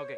Okay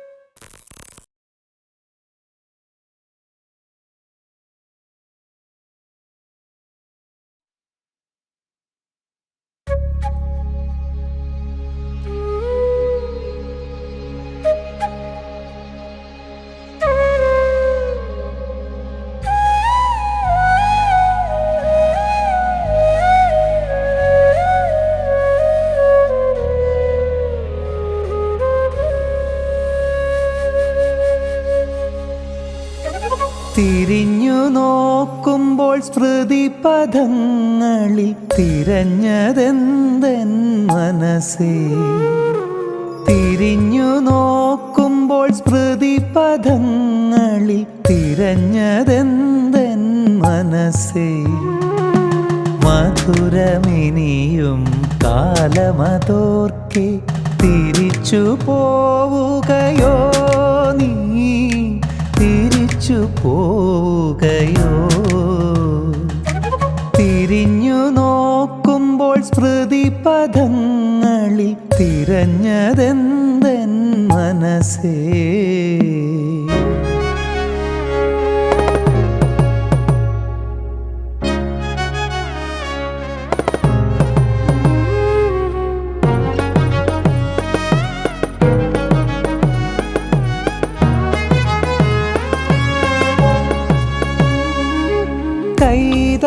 തിരിഞ്ഞു നോക്കുമ്പോൾ സ്മൃതി പദങ്ങളിൽ തിരഞ്ഞതെന്തൻ മനസ്സേ? തിരിഞ്ഞു നോക്കുമ്പോൾ സ്മൃതി പദങ്ങളിൽ തിരഞ്ഞതെന്തൻ മനസ്സേ? മധുരമിനിയും കാലമതോർക്കെ തിരിച്ചു പോവുകയോ നീ? തിരിച്ചു പോവുകയോ തിരിഞ്ഞു നോക്കുമ്പോൾ സ്മൃതി പദങ്ങളിൽ തിരഞ്ഞതെന്തൻ മനസ്സേ?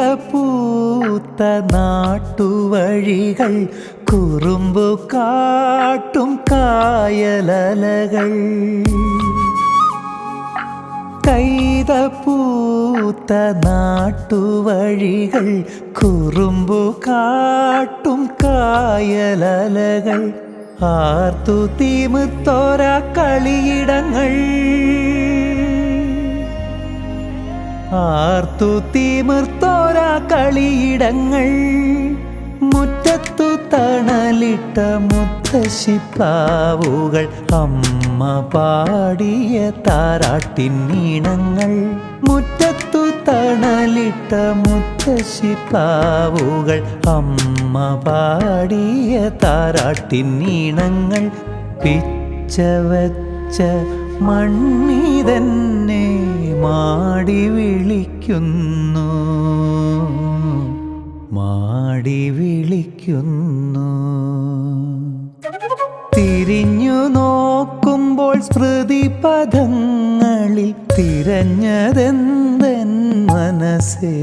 കൈതപ്പൂത്ത നാട്ടുവഴികൾ കുറുമ്പു കാട്ടും കായലലകൾ കൈതപ്പൂത്ത നാട്ടുവഴികൾ കുറുമ്പു കാട്ടും കായലലകൾ ആർത്തു തീമുത്തോര കളിയിടങ്ങൾ ആർത്തു തീമിർത്തോര കളിയിടങ്ങൾ. മുറ്റത്തു തണലിട്ട മുത്തശ്ശിപ്പാവുകൾ. അമ്മ പാടിയ താരാട്ടിനീണങ്ങൾ. മുറ്റത്തു തണലിട്ട മുത്തശ്ശിപ്പാവുകൾ. അമ്മ പാടിയ താരാട്ടിനീണങ്ങൾ. പിച്ച വച്ച മണ്ണി തന്നെ മാടി വിളിക്കുന്നു. മാടി വിളിക്കുന്നു. തിരിഞ്ഞു നോക്കുമ്പോൾ സ്മൃതി പദങ്ങളിൽ തിരഞ്ഞതെന്തൻ മനസ്സേ?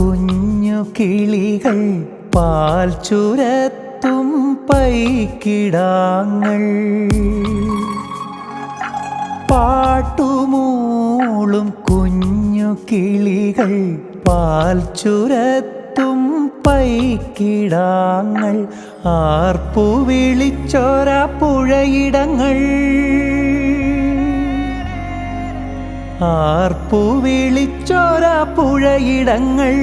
കുഞ്ഞു കിളികൾ പാൽ ചുരത്തും പൈക്കിടാങ്ങൾ. പാട്ടുമൂളും കുഞ്ഞു കിളികൾ പാൽ ചുരത്തും പൈക്കിടാങ്ങൾ. ആർപ്പു വിളിച്ചോര പുഴയിടങ്ങൾ. ആർപ്പു വിളിച്ചോര പുഴയിടങ്ങൾ.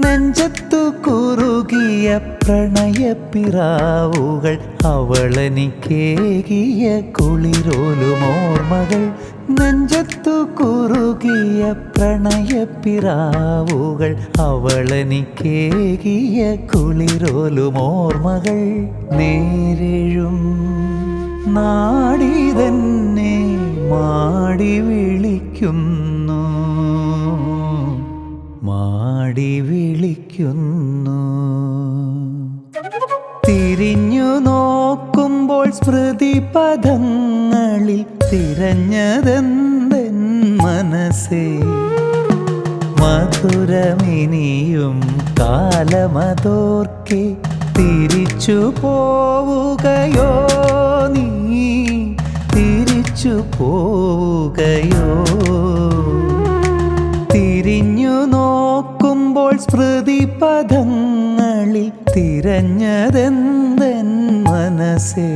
നെഞ്ചത്തു കുറുകിയ പ്രണയപ്പിറാവുകൾ അവളെനിക്കേകിയ കുളിരോലുമോർമകൾ. നെഞ്ചത്തു കുറുകിയ പ്രണയപ്പിറാവുകൾ അവളെനിക്കേകിയ കുളിരോലുമോർമകൾ. നേരിഴും നാടി തന്നെ മാടി വിളിക്കുന്നു. മാടി വിളിക്കുന്നു. തിരിഞ്ഞു നോക്കുമ്പോൾ സ്മൃതി പദങ്ങളിൽ തിരഞ്ഞതെന്തൻ മനസ്സേ? മധുരമിനിയും കാലമതോർക്കെ തിരിച്ചു പോവുകയോ നീ? തിരിച്ചു പോവുകയോ? തിരിഞ്ഞു നോക്കുമ്പോൾ സ്മൃതി പദങ്ങളിൽ തിരഞ്ഞതെന്തൻ മനസ്സേ?